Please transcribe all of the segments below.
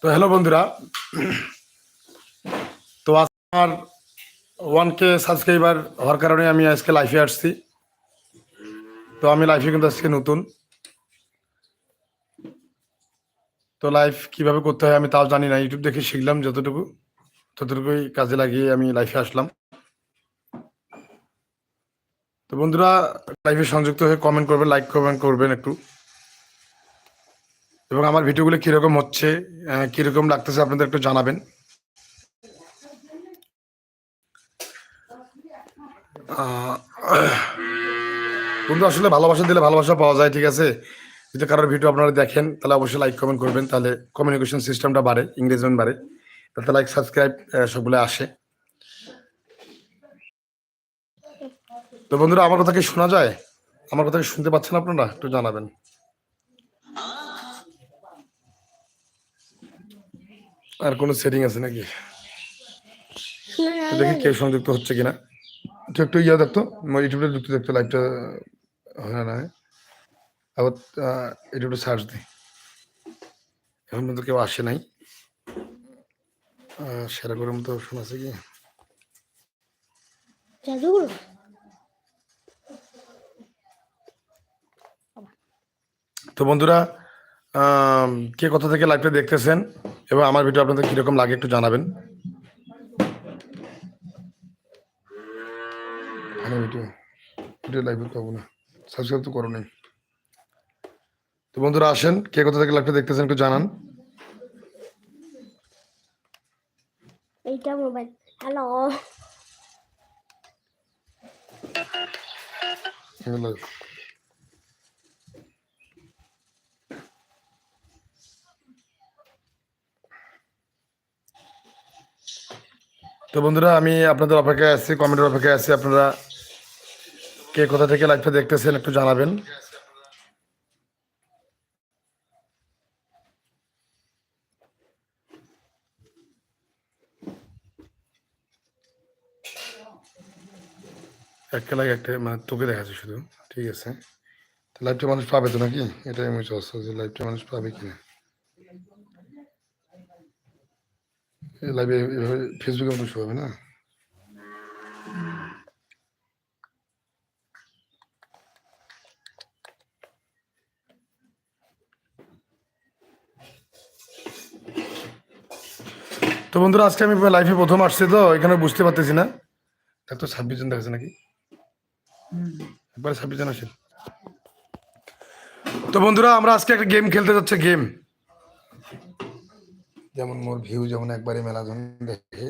তো হ্যালো বন্ধুরা। তো আমার ওয়ান কে সাবস্ক্রাইবার হওয়ার কারণে আমি আজকে লাইফে আসছি। তো আমি লাইফে কিন্তু আজকে নতুন। তো লাইফ কীভাবে করতে হয় আমি তাও জানি না ইউটিউব দেখে শিখলাম যতটুকু, ততটুকুই কাজে লাগিয়ে আমি লাইফে আসলাম। তো বন্ধুরা লাইফে সংযুক্ত হয়ে কমেন্ট করবেন লাইক কমেন্ট করবেন একটু। এবং আমার ভিডিওগুলো কীরকম হচ্ছে কীরকম লাগতেছে আপনাদের একটু জানাবেন। বন্ধু, আসলে ভালোবাসা দিলে ভালোবাসা পাওয়া যায়, ঠিক আছে? যদি কারোর ভিডিও আপনারা দেখেন, তাহলে অবশ্যই লাইক কমেন্ট করবেন, তাহলে কমিউনিকেশন সিস্টেমটা বাড়ে ইংরেজমেন্ট বাড়ে। তাতে লাইক সাবস্ক্রাইব সবগুলো আসে। তো বন্ধুরা, আমার কথা কি শোনা যায়? আমার কথা কি শুনতে পাচ্ছেন আপনারা? একটু জানাবেন। আর কোনো সেটিং আছে নাকি? তো দেখি কে সংযুক্ত হচ্ছে কিনা। তুই একটু ইয়া দেখতো ইউটিউবে ঢুকতে দেখতো লাইভটা হয় না। আবার ইউটিউবে সার্চ দিই। এখন পর্যন্ত কেউ আসে নাই। সেরা করে মতো অপশন আছে কি? তো বন্ধুরা কে কোথা থেকে লাইভটা দেখতেছেন? এবং আমার ভিডিও আপনাদের কীরকম লাগে একটু জানাবেন। ভালো ভিডিও ভিডিও লাইভ পাবো না। সাবস্ক্রাইব তো করো নাই। তো বন্ধুরা আসেন কে কোথা থেকে লাইভটা দেখতেছেন একটু জানান। এইটা মোবাইল হ্যালো লাইভ তো বন্ধুরা, আমি আপনাদের অপেক্ষায় আছি কমেন্টের অপেক্ষায় আছি। আপনারা কে কোথা থেকে লাইভটা দেখতেছেন একটু জানাবেন। একটা লাগে একটা মানে তোকে দেখাচ্ছে শুধু, ঠিক আছে? লাইভটা মানুষ পাবে তো নাকি? এটাই আমি চাচ্ছি যে লাইভটা মানুষ পাবে কিনা। লাইভে এভাবে ফেসবুকে শো হবে না? তো বন্ধুরা, আজকে আমি লাইফে প্রথম আসছি তো, এখানে বুঝতে পারতেছি না। দেখ তো ছাব্বিশ জন দেখাচ্ছে নাকি? একবারে ছাব্বিশ জন আসেন। তো বন্ধুরা, আমরা আজকে একটা গেম খেলতে যাচ্ছে গেম যেমন মোর ভিউ যেমন একবারে মেলাধন দেখে?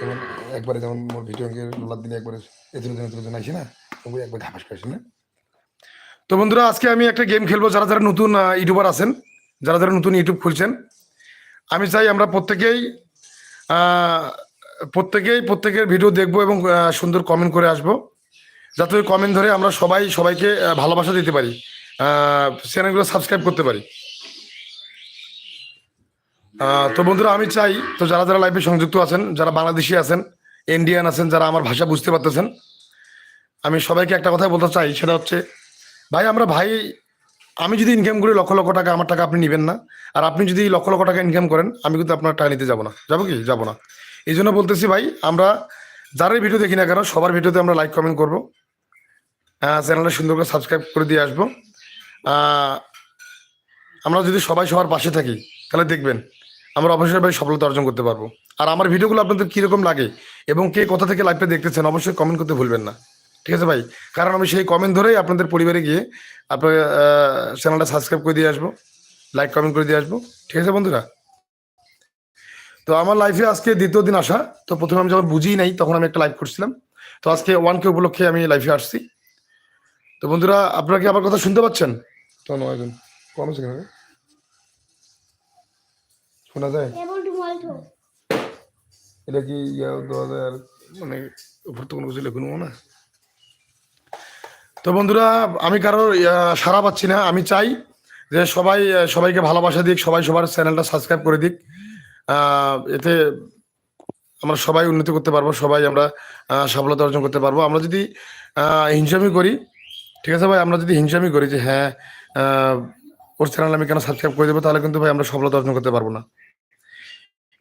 যেমন একবারে যেমন মোর ভিডিও রোলার দিলে একবারে এতজন এতজন আসে না? একবার করে আসে না? তো বন্ধুরা, আজকে আমি একটা গেম খেলব, যারা যারা নতুন ইউটিউবার আছেন, যারা যারা নতুন ইউটিউব খুলছেন, আমি চাই আমরা প্রত্যেকেই প্রত্যেকেই, প্রত্যেকের ভিডিও দেখব এবং সুন্দর কমেন্ট করে আসব। যাতে ওই কমেন্ট ধরে আমরা সবাই সবাইকে ভালোবাসা দিতে পারি চ্যানেলগুলো সাবস্ক্রাইব করতে পারি। তো বন্ধুরা, আমি চাই, তো যারা যারা লাইভে সংযুক্ত আছেন, যারা বাংলাদেশি আছেন ইন্ডিয়ান আছেন, যারা আমার ভাষা বুঝতে পারতেছেন, আমি সবাইকে একটা কথাই বলতে চাই, সেটা হচ্ছে, ভাই, আমরা ভাই, আমি যদি ইনকাম করি লক্ষ লক্ষ টাকা, আমার টাকা আপনি নেবেন না, আর আপনি যদি লক্ষ লক্ষ টাকা ইনকাম করেন, আমি কিন্তু আপনার টাকা নিতে যাব না। যাব কি? যাব না। এই জন্য বলতেছি ভাই, আমরা যারাই ভিডিও দেখি না কেন, সবার ভিডিওতে আমরা লাইক কমেন্ট করব। চ্যানেলটা সুন্দর করে সাবস্ক্রাইব করে দিয়ে আসব। আমরা যদি সবাই সবার পাশে থাকি, তাহলে দেখবেন আমরা অবশ্যই ভাই সফলতা অর্জন করতে পারব। আর আমার ভিডিওগুলো আপনাদের কীরকম লাগে এবং কে কোথা থেকে লাইভটা দেখতেছেন অবশ্যই কমেন্ট করতে ভুলবেন না। ঠিক আছে ভাই? কারণ আমি সেই কমেন্ট ধরেই আপনাদের পরিবারে গিয়ে আপনার চ্যানেলটা সাবস্ক্রাইব করে দিয়ে আসব লাইক কমেন্ট করে দিয়ে আসব। ঠিক আছে বন্ধুরা? তো আমার লাইফে আজকে দ্বিতীয় দিন আসা। তো প্রথমে আমি যখন বুঝিই নাই, তখন আমি একটা লাইভ করছিলাম। তো আজকে ওয়ান কে উপলক্ষে আমি লাইফে আসছি। তো বন্ধুরা, আপনারা কি আমার কথা শুনতে পাচ্ছেন? তো নয় কম? শোনা যায়? কেবল এটা কি ইয়া দেওয়া যায় আর মানে উপর তো কোনো কিছু লেখুন না তো বন্ধুরা আমি কারোর সাড়া পাচ্ছি না। আমি চাই যে সবাই সবাইকে ভালোবাসা দিক সবাই সবার চ্যানেলটা সাবস্ক্রাইব করে দিক। এতে আমরা সবাই উন্নতি করতে পারব সবাই আমরা সফলতা অর্জন করতে পারব। আমরা যদি হিংসামি করি ঠিক আছে ভাই? আমরা যদি হিংসামি করি যে হ্যাঁ ওর চ্যানেল আমি কেন সাবস্ক্রাইব করে দেবো তাহলে কিন্তু ভাই আমরা সফলতা অর্জন করতে পারব না।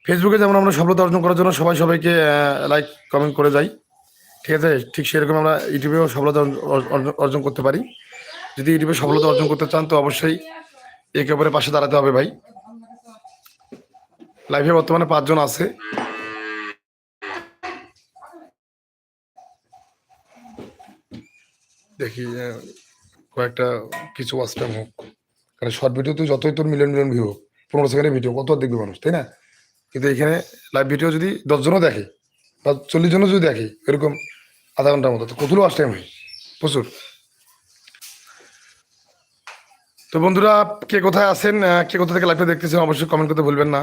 ফেসবুকে যেমন আমরা সফলতা অর্জন করার জন্য সবাই সবাইকে লাইক কমেন্ট করে যাই। ঠিক আছে? ঠিক সেরকম আমরা ইউটিউবেও সফলতা অর্জন- করতে পারি। যদি ইউটিউবে সফলতা অর্জন করতে চান, তো অবশ্যই একে অপরের পাশে দাঁড়াতে হবে ভাই। লাইভে বর্তমানে পাঁচজন আছে। দেখি কয়েকটা কিছু ওয়াচ হোক। কারণ শর্ট ভিডিও তো যতই তোর মিলিয়ন মিলিয়ন ভিউ হোক, পনেরো সেকেন্ডের ভিডিও কত দেখবে মানুষ, তাই না? কিন্তু এখানে লাইভ ভিডিও যদি দশজনও দেখে বা চল্লিশ জনও যদি দেখে, এরকম আধা ঘণ্টার মতো, তো কতগুলো ওয়াচ টাইম হয়? প্রচুর। তো বন্ধুরা, কে কোথায় আছেন কে কোথা থেকে লাইভটা দেখতেছেন অবশ্যই কমেন্ট করতে ভুলবেন না।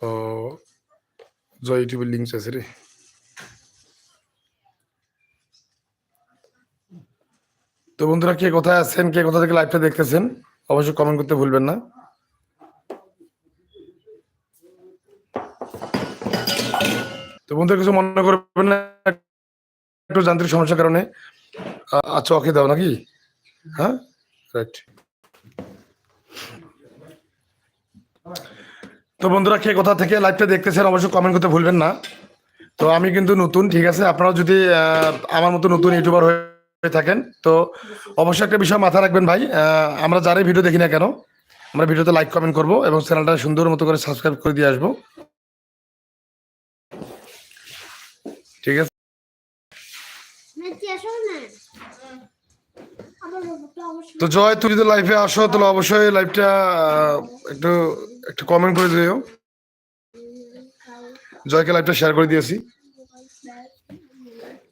ও, জয় ইউটিউবের লিঙ্ক আছে রে। তো বন্ধুরা, কে কোথায় আছেন, কে কোথা থেকে লাইভটা দেখতেছেন, অবশ্যই কমেন্ট করতে ভুলবেন না। তো বন্ধুরা, কিছু মনে করবেন না, একটু যান্ত্রিক সমস্যার কারণে। আচ্ছা ওকে দাও নাকি? হ্যাঁ? রাইট তো বন্ধুরা, কে কোথা থেকে লাইভটা দেখতেছেন, অবশ্যই কমেন্ট করতে ভুলবেন না। তো আমি কিন্তু নতুন, ঠিক আছে? আপনারা যদি আমার মতো নতুন ইউটিউবার হয়ে থাকেন। তো অবশ্যই একটা বিষয় মাথায় রাখবেন ভাই। আমরা যারাই ভিডিও দেখি না কেন আমরা ভিডিওতে লাইক কমেন্ট করব এবং চ্যানেলটা সুন্দর মতো করে সাবস্ক্রাইব করে দিয়ে আসব। ঠিক আছে? তো জয় তুই যদি লাইভে আসো তাহলে অবশ্যই লাইভটা একটু একটু কমেন্ট করে দিও। জয়কে লাইভটা শেয়ার করে দিয়েছি।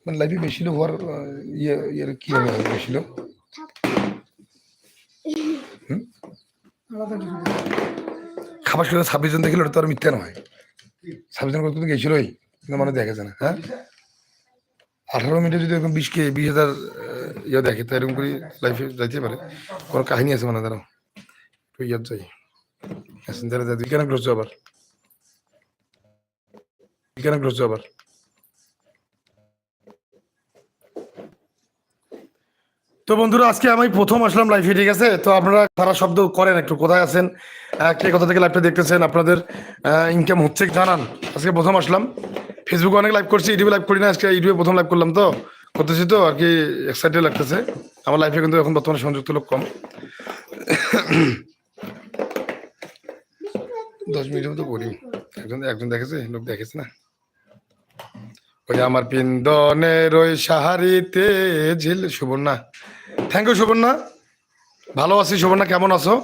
মানে লাইভে বেশি হওয়ার ইয়ে ইয়ে কি হবে বেশি খাবার শুধু ছাব্বিশ জন দেখলে ওটা তো আর মিথ্যা নয়। ছাব্বিশ জন করতে গেছিলই কিন্তু মানে দেখেছে না হ্যাঁ? আঠারো মিনিটে যদি এরকম বিশ কে, বিশ হাজার ইয়ে দেখে তো এরকম করে লাইফে যাইতে পারে। কোনো কাহিনী আছে মানে দাঁড়াও, একটু ইয়ার যাই। প্যাসেঞ্জারে যাই। কেন ক্লোজ আবার। কেন ক্লোজ আবার। তো বন্ধুরা, আজকে আমি প্রথম আসলাম লাইভে ঠিক আছে? তো আপনারা তারা শব্দ করেন একটু, কোথায় আছেন? কে কোথা থেকে লাইভটা দেখতেছেন? আপনাদের ইনকাম হচ্ছে জানান? আজকে প্রথম আসলাম। ফেসবুকে অনেক লাইভ করছি, ইউটিউবে লাইভ করি না, আজকে ইউটিউবে প্রথম লাইভ করলাম তো। করতেছি তো, আর কি এক্সাইটেড লাগতেছে। আমার লাইফে কিন্তু এখন বর্তমানে সংযুক্ত লোক কম। দশ মিনিটের মতো করি একজন একজন দেখেছে? লোক দেখেছে না? ওই আমার পিন্দনের ওই সাহারিতে ঝিল। সুবর্ণা। Thank you Suborna. ভালো আছি, সুবর্ণা, কেমন আছো?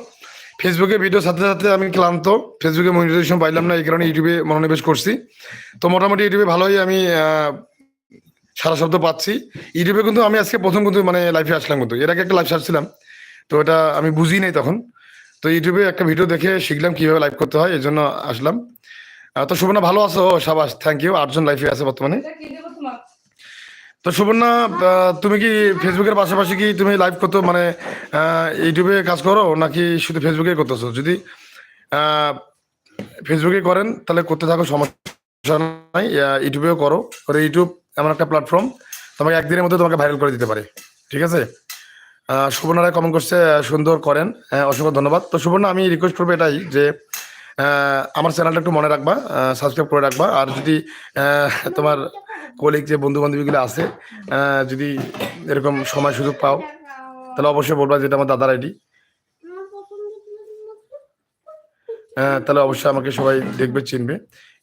ফেসবুকে ভিডিও সাথে সাথে আমি ক্লান্ত। ফেসবুকে মনিটাইজেশন পাইলাম না, এই কারণে ইউটিউবে মনোনিবেশ করছি। তো মোটামুটি ইউটিউবে ভালোই আমি সারা শব্দ পাচ্ছি। ইউটিউবে কিন্তু আমি আজকে প্রথম কিন্তু মানে লাইফে আসলাম কিন্তু। এর আগে একটা লাইভ সারছিলাম তো এটা আমি বুঝি নাই তখন। তো ইউটিউবে একটা ভিডিও দেখে শিখলাম কীভাবে লাইভ করতে হয় এই জন্য আসলাম। তো সুবর্ণা ভালো আছো? সাবাস থ্যাংক ইউ আটজন লাইফে আছে বর্তমানে। তো সুবর্ণা তুমি কি ফেসবুকের পাশাপাশি কি তুমি লাইভ করতো মানে ইউটিউবে কাজ করো নাকি শুধু ফেসবুকে করতেছো? যদি ফেসবুকে করেন তাহলে করতে থাকো সমস্যা নাই। ইউটিউবেও করো। করে ইউটিউব এমন একটা প্ল্যাটফর্ম তোমাকে একদিনের মধ্যে তোমাকে ভাইরাল করে দিতে পারে। ঠিক আছে? সুবর্ণারা কমেন্ট করছে সুন্দর করেন। হ্যাঁ, অসংখ্য ধন্যবাদ। তো সুবর্ণা আমি রিকোয়েস্ট করব এটাই যে আমার চ্যানেলটা একটু মনে রাখবা সাবস্ক্রাইব করে রাখবা। আর যদি তোমার কলিগ যে বন্ধু বান্ধবীগুলো আছে যদি এরকম সময় সুযোগ পাও, তাহলে অবশ্যই বলবা যেটা আমার দাদার আইডি। তাহলে অবশ্যই আমাকে সবাই দেখবে, চিনবে।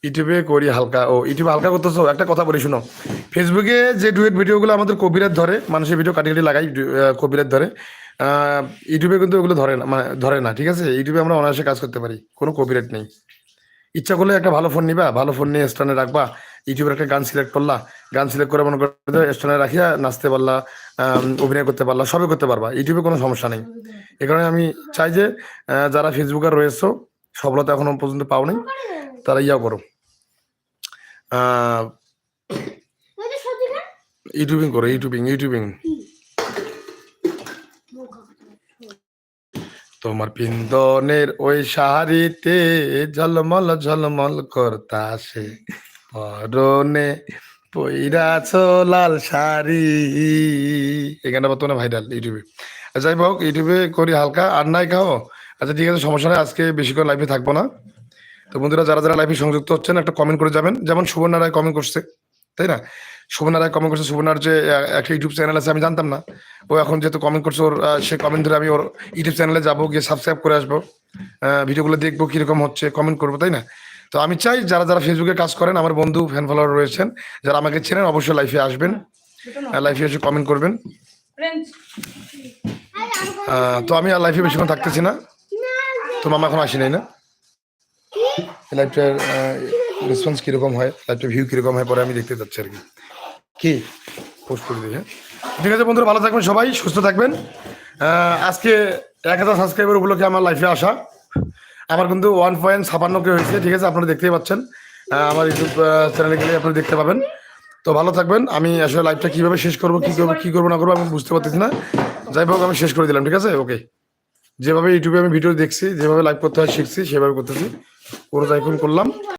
ইউটিউবে করি হালকা। ও, ইউটিউবে হালকা করতেছো? একটা কথা বলি, শুনো। ফেসবুকে যে ডুয়েট ভিডিওগুলো আমাদের কবিরাত ধরে, মানুষের ভিডিও কাটি কাটি লাগাই কবিরাত ধরে ইউটিউবে কিন্তু ওগুলো ধরে না মানে ধরে না ঠিক আছে? ইউটিউবে আমরা অনায়াসে কাজ করতে পারি কোনো কপিরাইট নেই। ইচ্ছা করলে একটা ভালো ফোন নিবা ভালো ফোন নিয়ে স্ট্যান্ডে রাখবা ইউটিউবের একটা গান সিলেক্ট করলা গান সিলেক্ট করে মনে করতে স্ট্যান্ডে রাখিয়া নাচতে পারলা অভিনয় করতে পারলা সবই করতে পারবা ইউটিউবে কোনো সমস্যা নেই। এ কারণে আমি চাই যে যারা ফেসবুকে রয়েছো সফলতা এখনও পর্যন্ত পাওনি তারা ইয়া করো। ইউটিউবিং করো ইউটিউবিং ইউটিউবিং। তোমার পিন্দনের ওই শাড়িতে ঝলমল ঝলমল করতাসে পরনে পইরাছ লাল শাড়ি। এই গানটা বর্তমানে ভাইরাল ইউটিউবে। যাই হোক, ইউটিউবে করি হালকা, আর নাই খাও। আচ্ছা ঠিক আছে, সমস্যা নেই, আজকে বেশিক্ষণ লাইভে থাকব না। তো বন্ধুরা, যারা যারা লাইফে সংযুক্ত হচ্ছেন, একটা কমেন্ট করে যাবেন। যেমন সুবর্ণা রায় কমেন্ট করছে, তাই না? রায় কমেন্ট করছে সুবর্ণার যে একটা ইউটিউব চ্যানেল আছে আমি জানতাম না। ও এখন যেহেতু কমেন্ট করছে ওর সে কমেন্ট ধরে আমি ওর ইউটিউব চ্যানেলে যাব গিয়ে সাবস্ক্রাইব করে আসব। ভিডিওগুলো দেখব কীরকম হচ্ছে কমেন্ট করব তাই না? তো আমি চাই যারা যারা ফেসবুকে কাজ করেন আমার বন্ধু ফ্যান ফলোয়ার রয়েছেন যারা আমাকে চেনেন অবশ্যই লাইফে আসবেন। লাইফে এসে কমেন্ট করবেন। তো আমি আর লাইফে বেশিক্ষণ থাকতেছি না। তো মামা এখন আসি নাই না লাইফটার রেসপন্স কীরকম হয় লাইভটা ভিউ কীরকম হয় পরে আমি দেখতে যাচ্ছি আর কি। কি? পোস্ট করে দিই হ্যাঁ? ঠিক আছে বন্ধুরা, ভালো থাকবেন সবাই, সুস্থ থাকবেন। আজকে এক হাজার সাবস্ক্রাইবার উপলক্ষে আমার লাইফে আসা। আমার কিন্তু ওয়ান পয়েন্ট ছাপান্ন কে হয়েছে, ঠিক আছে? আপনারা দেখতেই পাচ্ছেন। আমার ইউটিউব চ্যানেলে গেলে আপনারা দেখতে পাবেন। তো ভালো থাকবেন। আমি আসলে লাইভটা কীভাবে শেষ করব, কি করব কি করব না করব আমি বুঝতে পারতেছি না। যাই হোক, আমি শেষ করে দিলাম, ঠিক আছে? ওকে যেভাবে ইউটিউবে আমি ভিডিও দেখছি, যেভাবে লাইভ করতে হয়, শিখছি, সেভাবে করতেছি। পুরো যাই করলাম।